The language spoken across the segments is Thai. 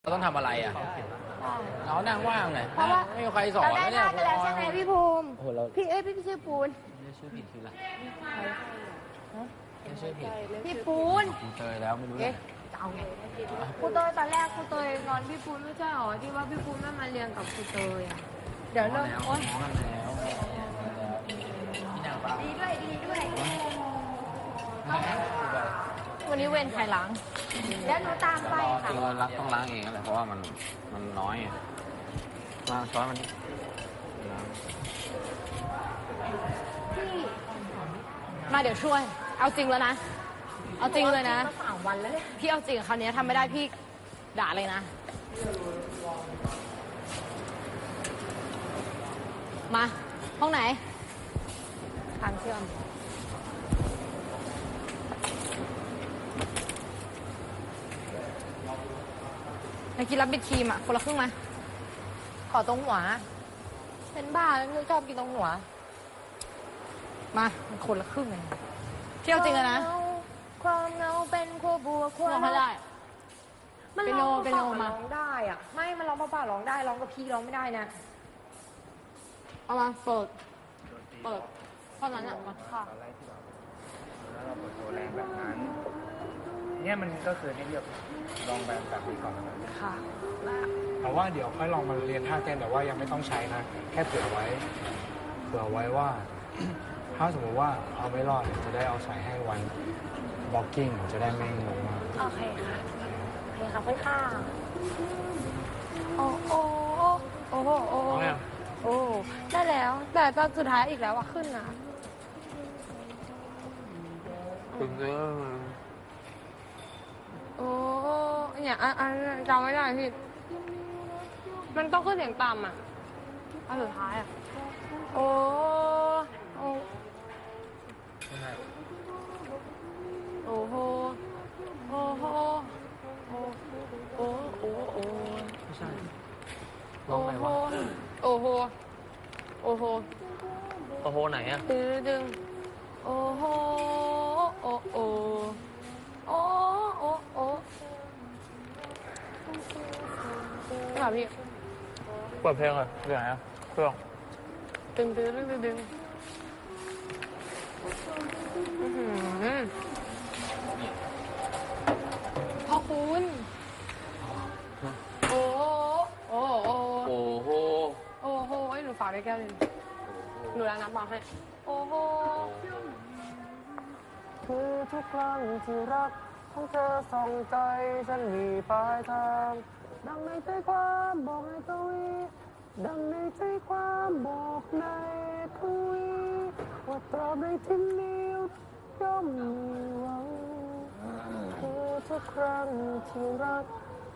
เราต้องทำอะไรอะเรานั่งว่างไงเพราะว่า ไม่มีใครสอนเราได้เนี่ยได้ไปแล้วใช่ไหมพี่ภูมิ โอ้โหเราพี่เอ้ยพี่พี่ชื่อปูนไม่ชื่อผิดคืออะไรไม่ชื่อผิดพี่ปูนผมเจอแล้วไม่รู้เลเอ๊ะยจะเอาไงครูเตยตอนแรกครูเตยงอนพี่ปูนไม่ใช่หรอที่ว่าพี่ปูนไม่มาเรียนกับครูเตยอะ เดี๋ยวเริ่มแล้วโอ๊ยง้อกันแล้วพี่นางป้าดีด้วยดีด้วยคืออะไร วันนี้เว้นใครล้าง แล้วหนูตามไปค่ะจริงๆรักต้องล้างเองนั่นแหละเพราะว่ามันมันน้อยไงล้างช้อนมันนี่ล้างพี่มาเดี๋ยวช่วย เอาจริงแล้วนะ เอาจริงเลยนะมาสามวันแล้วเนี่ยพี่เอาจริงคราวนี้ทำไม่ได้พี่ด่าเลยนะ มา ห้องไหนทางเชื่อม ไอ้กินรับบิดครีมอะ คนละครึ่งมา ขอตรงหัว เป็นบ้าแล้วหนูชอบกินตรงหัว มามันคนละครึ่งเลยพี่เอาจริงเลยนะความเหงาเป็นขั้วบัวขั้วร้องให้ได้ มันเปียร้โนองเปียโนเปล่าๆมา ร้องได้อะ ไม่ มันร้องเปล่าๆร้องได้ร้องกับพี่ร้องไม่ได้นะ เอามาเปิด เปิดเท่านั้นอะมาค่ะ ตอนแรกที่เราแล้วเราเปิดตัวแรงแบบนั้น เนี่ยมันก็คือให้เลือก ลองแบบแบบนี้ก่อนนะครับค่ะแต่ว่าเดี๋ยวค่อยลองมาเรียนท่าเต้นแต่ว่ายังไม่ต้องใช้นะ แค่เผื่อไว้เผื่อไว้ว่า ถ้าสมมติว่าเอาไม่รอดเนี่ยจะได้เอาใส่ให้วันบล็อกกิ้งจะได้ไม่งงมากโอเคค่ะ โอเคค่ะค่อยข้างโอ้โอ้โอ้โอ้โอ้เอาไงโอ้ได้แล้ว แต่ตอนสุดท้ายอีกแล้วอะขึ้นนะตึงเนื้อโอ้ เนี่ยอันอันจำไม่ได้พี่ มันต้องขึ้นเสียงต่ำอะอันสุดท้ายอะ โอ้โอ้โอ้โหโอ้โหโอ้โอ้โอ้โอ้ไม่ใช่โอ้โหโอ้โหโอ้โหโอ้โหไหนอะตึงดึงโอ้โหโอ้โอ้โอ้โอ้โอ้ ค่ะพี่เปิดเพลงเลยเรื่องไหนอะเครื่องดึงดึงดึงดึงดึงอื้อหือพ่อคุณโอ้โอ้โอ้โอ้โหโอ้โหไอ้ยหนูฝากได้แก้วหนึงหนูล้างน้ำเปล่าให้ โอ้โหคือทุกครั้งที่รักของเธอส่องใจฉันมีปลายทาง ดังในใจความบอกในทวีดังในใจความบอกในทวีว่าตราบใดที่นิ้วย่อมมีหวังคือทุกครั้งที่รัก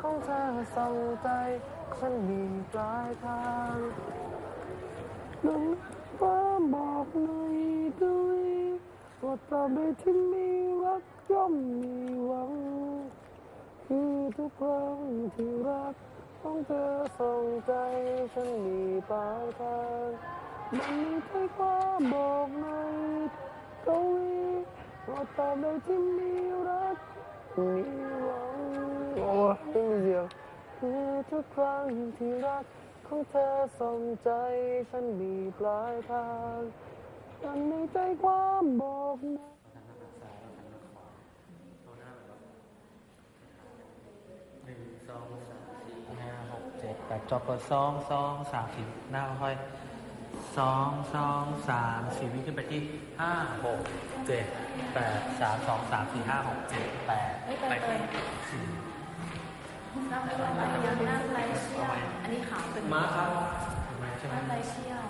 ของเธอส่องใจฉันมีปลายทางดังความบอกในทวีว่าตราบใดที่มีรักย่อมมีหวัง ทุกครั้งที่รักของเธอส่งใจฉันมีปลายทางมันมีใจความบอกในกวีว่าตราบใดที่มีรักมีหวังโอ้ยไม่มีเสียงคือทุกครั้งที่รักของเธอส่งใจฉันมีปลายทางมันมีใจความบอกใน หนึ่งสองสามสี่ห้าหกเจ็ดกดสองสองสามสี่หน้าค่อยสองสองสามสี่วิ่งขึ้นไปที่ห้าหกเจ็ดแปดสามสองสามสี่ห้าหกเจ็ดแปดไปที่สี่อันนี้ขาวเป็นมาครับถูกไหมใช่ไหมไรเชี่ยว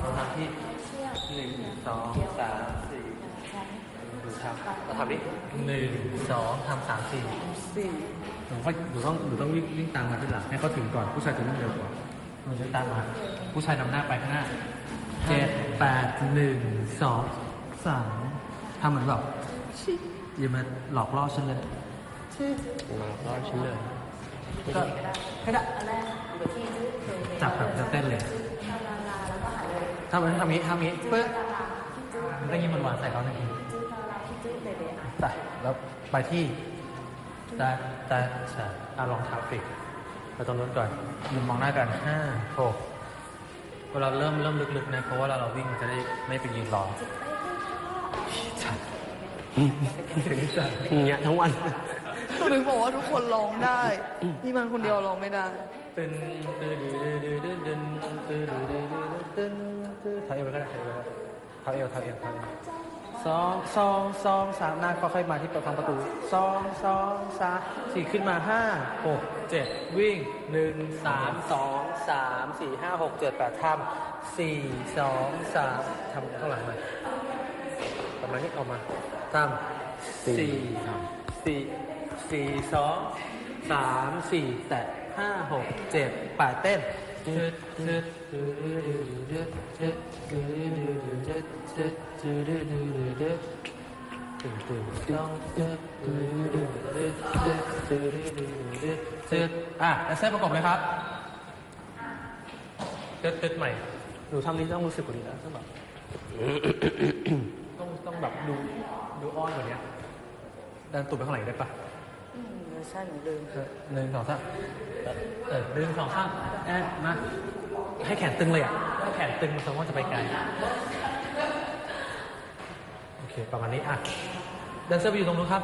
เราทำที่หนึ่งสองสามสี่ดูทำเราทำดิหนึ่งสองทำสามสี่สี่ หนูค่อยหนูต้องหนูต้องวิ่งวิ่งตามมาที่หลังให้เขาถึงก่อนผู้ชายจะวิ่งเร็วกว่าหนูจะตามมา ผู้ชายนำหน้าไปข้างหน้าเจ็ดแปดหนึ่งสองสามทำเหมือนแบบอย่ามาหลอกล่อฉันเลยมาล้อชิ้นเลยก็ให้ได้จับแบบจะเต้นเลยทำแบบนี้ทำนี้ทำนี้ปึ๊บแล้วยิ้มหวานๆใส่เขาหนึ่งทีไปแล้วไปที่ แต่แต่ใช่อะลองทราฟิกไปตรงนู้นก่อนยืนมองหน้ากันห้าหกเวลาเริ่มเริ่มลึกๆนะเพราะว่าเราเราวิ่งมันจะได้ไม่ไปยืนรอจัดถึงจัดอย่างเงี้ยทั้งวันถึงบอกว่าทุกคนร้องได้นี่มันคนเดียวร้องไม่ได้ตึนตึนตึนตึนตึนตึนตึนตึนตึนเท้าเอวไปก็ได้เท้าเอวเท้าเอวเท้าเอว สองสองสองสามหน้าค่อยๆมาที่ประตูประตูสองสองสามสี่ขึ้นมาห้าหกเจ็ดวิ่งหนึ่งสามสองสามสี่ห้าหกเจ็ดแปดทำสี่สองสามทำข้างหลังมาประมาณนี้ออกมาทำสี่สี่สี่สองสามสี่แตะห้าหกเจ็ดแปดเต้น องตึ๊ดตึ๊ดตึ๊ดตึ๊ดตึ๊ดตึ๊ดตึ๊ดอะแล้วเส้นประกบเลยครับตึ๊ดตึ๊ดใหม่ หนูทำนี้ต้องรู้สึกกว่านี้นะต้องแบบต้องต้องแบบดูดูอ้อนกว่านี้ดันตูดไปข้างหลังได้ปะใช่หนูลืมเออหนึ่งสองสาม เออหนึ่งสองสามแอนมาให้แขนตึงเลยอะให้แขนตึงมันแสดงว่าจะไปไกลโอเคประมาณนี้อะแดนเซอร์ไปอยู่ตรงนู้นครับ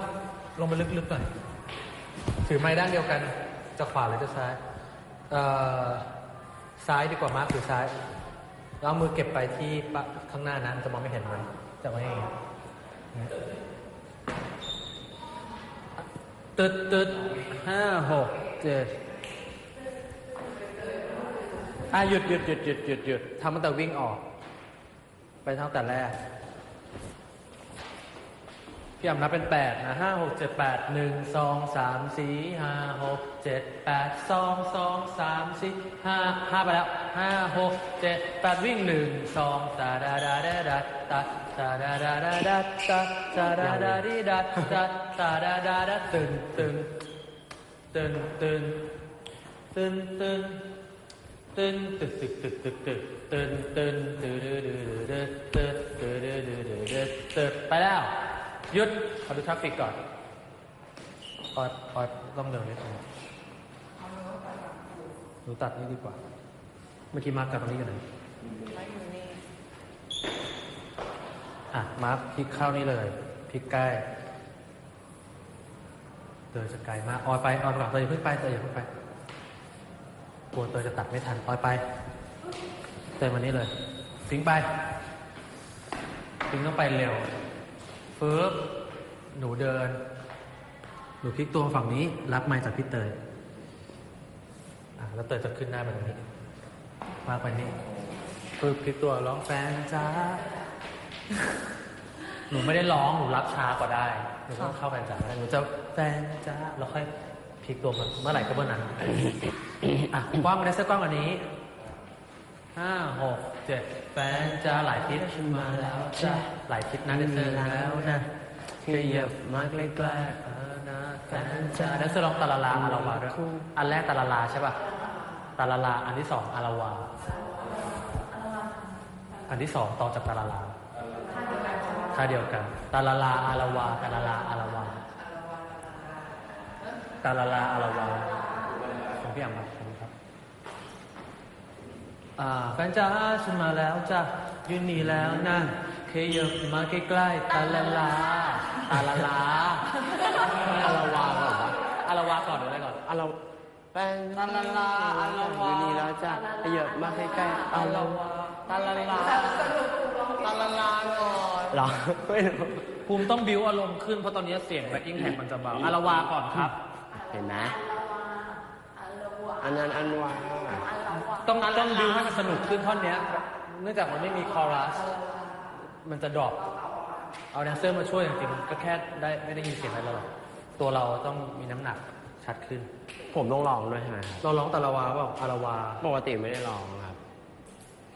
ลงไปลึกๆหน่อยถือไม้ด้านเดียวกันจะขวาหรือจะซ้ายเอ่อซ้ายดีกว่ามาร์คหรือซ้ายแล้วเอามือเก็บไปที่ปะข้างหน้านะมันจะมองไม่เห็นมันจะไม่องงี้เนี่ยตึ๊ดตึ๊ดห้าหกเจ็ด อะหยุดหยุดหยุดหยุดหยุดหยุดทำตั้งแต่วิ่งออก ไปเท่าแต่แรก พี่อ่ำนับเป็นแปดนะห้าหกเจ็ดแปดหนึ่งสองสามสี่ห้าหกเจ็ดแปดสองสองสามสี่ห้าห้าไปแล้วห้าหกเจ็ดแปดวิ่งหนึ่งสองตาดาดาดาดาตาตาดาดาดาดาตาตาดาดาดีดาตาตาดาดาดาตึงตึงตึงตึงตึงตึง ตึงตึกตึกตึกตึกตึกตึงตึงตึงตึงตึงตึงตึงตึงตึงตึงตึงตึงไปแล้ว หยุดขอดูทราฟฟิกก่อนปอยปอยต้องเร็วนิดนึงหนูตัดนี่ดีกว่า เมื่อกี้มาร์กกับตรงนี้กันไหนอะ มาร์กพลิกเข้านี่เลยพลิกใกล้เตยจะไกลมากออยไปออยไปก่อนเตยอย่าเพิ่งไปเตยอย่าเพิ่งไป ลัวเตยจะตัดไม่ทันออยไปเตยมานี่เลยฟิงไปฟิงต้องไปเร็วฟืบหนูเดิน หนูพลิกตัวฝั่งนี้ รับไม้จากพี่เตยอะแล้วเตยจะขึ้นหน้าไปตรงนี้ มากไปนี่ฟืบพลิกตัวร้องแฟนจ้าหนูไม่ได้ร้อง หนูรับช้ากว่าได้ หนูต้องเข้าแฟนจ้าได้หนูจะแฟนจ้าแล้วค่อย พลิกตัวมันเมื่อไหร่ก็เมื่อนั้นอะกว้างมาได้สักกว้างกว่านี้ห้าหกเจ็ดแฟนจ้าหลายทิศมาแล้วจ้าหลายทิศนะเดนเซอแล้วนะขยับมาใกล้ๆเออนะแฟนจ้าเดนเซอลองตาลาลาอาราวาด้วยอันแรกตาลาลาใช่ป่ะตาลาลาอันที่สองอาราวาอันที่สองต่อจากตาลาลาท่าเดียวกันตาลาลาอาราวาตาลาลาอาราวา ตาลาลาอาราวาของพี่อ่ำครับขอบคุณครับ อ่าแฟนจ้าฉันมาแล้วจ้ะยืนนี่แล้วนะเคยยบมาใกล้ๆตาลาลาตาลาลาอาราวาก่อนวะอาราวาก่อนหรืออะไรก่อนอะเราแป้งตาลาลาอะเราอยู่นี่แล้วจ้ะขยับมาใกล้ๆอะเราตาลาลาตาลาลาก่อนเหรอไม่รู้ภูมิต้องบิวอารมณ์ขึ้นเพราะตอนนี้เสียงแบ็คกิ้งแท็กมันจะเบาอาราวาก่อนครับเห็นไหมอันนั้นอันวาต้องต้องบิวให้มันสนุกขึ้นท่อนเนี้ย เนื่องจากมันไม่มีคอรัส มันจะดรอปเอาแดนเซอร์มาช่วยจริงๆก็แค่ได้ไม่ได้ยินเสียงอะไรหรอกตัวเราต้องมีน้ำหนักชัดขึ้น ผมต้องลองด้วยใช่ไหมครับเราร้องตาลาวาเปล่าอาราวา ปกติไม่ได้ลองครับ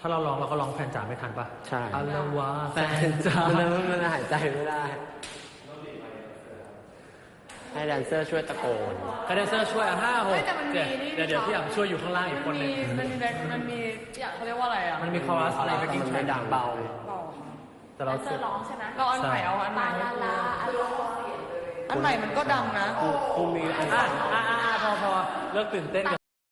ถ้าเราร้องเราก็ร้องแฟนจ๋าไม่ทันปะใช่อัลลาวาแฟแฟนนจ๋ามันมันหายใจไม่ได้ ให้แดนเซอร์ช่วยตะโกนคาเดนเซอร์ช่วยอะห้าหเฮ้กยแต่มันมีเจ็ดนี่เดี๋ยวเดี๋ยวพี่อ่ำช่วยอยู่ข้างล่างอีกคนหมีนึ่งมันมีแบ็คมันมีเขาเรียกว่าอะไรอะมันมีคอรัสอะไรไปกินมันไม่ดังเบาเบา แต่เราช่วยเราอันไหนเอาอันไหนลาลาใอันใหม่มันก็ดังนะ กูกูมีอัน อะอะอะอะพอพอเลิกตื่นเต้นกับ